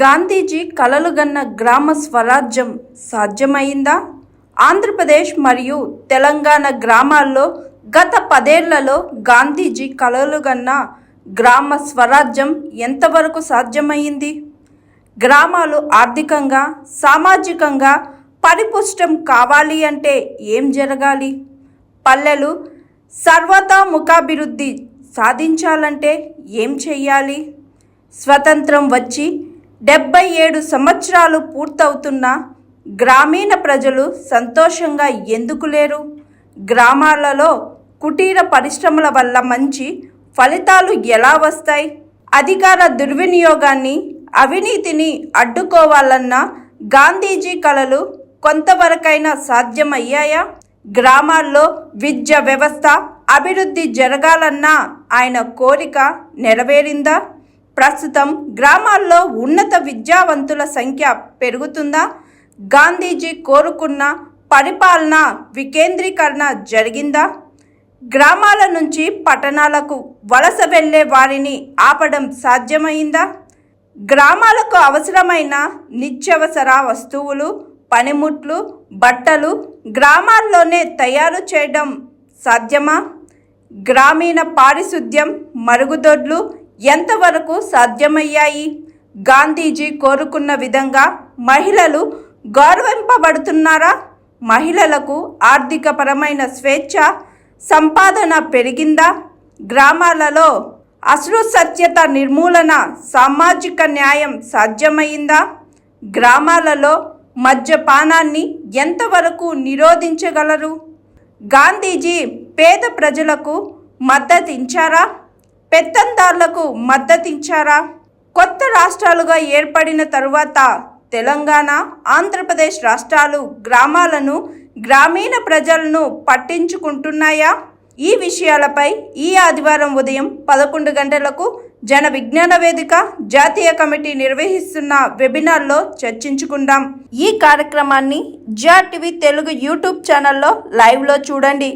గాంధీజీ కలలుగన్న గ్రామ స్వరాజ్యం సాధ్యమైందా? ఆంధ్రప్రదేశ్ మరియు తెలంగాణ గ్రామాల్లో గత పదేళ్ళలో గాంధీజీ కలలుగన్న గ్రామ స్వరాజ్యం ఎంతవరకు సాధ్యమైంది? గ్రామాలు ఆర్థికంగా సామాజికంగా పరిపుష్టం కావాలి అంటే ఏం జరగాలి? పల్లెలు సర్వతోముఖాభివృద్ధి సాధించాలంటే ఏం చెయ్యాలి? స్వతంత్రం వచ్చి డెబ్బై ఏడు సంవత్సరాలు పూర్తవుతున్నా గ్రామీణ ప్రజలు సంతోషంగా ఎందుకు లేరు? గ్రామాలలో కుటీర పరిశ్రమల వల్ల మంచి ఫలితాలు ఎలా వస్తాయి? అధికార దుర్వినియోగాన్ని అవినీతిని అడ్డుకోవాలన్న గాంధీజీ కలలు కొంతవరకైనా సాధ్యమయ్యాయా? గ్రామాల్లో విద్య వ్యవస్థ అభివృద్ధి జరగాలన్న ఆయన కోరిక నెరవేరిందా? ప్రస్తుతం గ్రామాల్లో ఉన్నత విద్యావంతుల సంఖ్య పెరుగుతుందా? గాంధీజీ కోరుకున్న పరిపాలన వికేంద్రీకరణ జరిగిందా? గ్రామాల నుంచి పట్టణాలకు వలస వెళ్ళే వారిని ఆపడం సాధ్యమైందా? గ్రామాలకు అవసరమైన నిత్యవసర వస్తువులు పనిముట్లు బట్టలు గ్రామాల్లోనే తయారు చేయడం సాధ్యమా? గ్రామీణ పారిశుద్ధ్యం మరుగుదొడ్లు ఎంతవరకు సాధ్యమయ్యాయి? గాంధీజీ కోరుకున్న విధంగా మహిళలు గౌరవింపబడుతున్నారా? మహిళలకు ఆర్థికపరమైన స్వేచ్ఛ సంపాదన పెరిగిందా? గ్రామాలలో అసృసత్యత నిర్మూలన సామాజిక న్యాయం సాధ్యమైందా? గ్రామాలలో మద్యపానాన్ని ఎంతవరకు నిరోధించగలరు? గాంధీజీ పేద ప్రజలకు మద్దతించారా పెత్తందారులకు మద్దతించారా కొత్త రాష్ట్రాలుగా ఏర్పడిన తరువాత తెలంగాణ ఆంధ్రప్రదేశ్ రాష్ట్రాలు గ్రామాలను గ్రామీణ ప్రజలను పట్టించుకుంటున్నాయా? ఈ విషయాలపై ఈ ఆదివారం ఉదయం పదకొండు గంటలకు జన విజ్ఞాన వేదిక జాతీయ కమిటీ నిర్వహిస్తున్న వెబినార్లో చర్చించుకుందాం. ఈ కార్యక్రమాన్ని జిఆర్ టీవీ తెలుగు యూట్యూబ్ ఛానల్లో లైవ్లో చూడండి.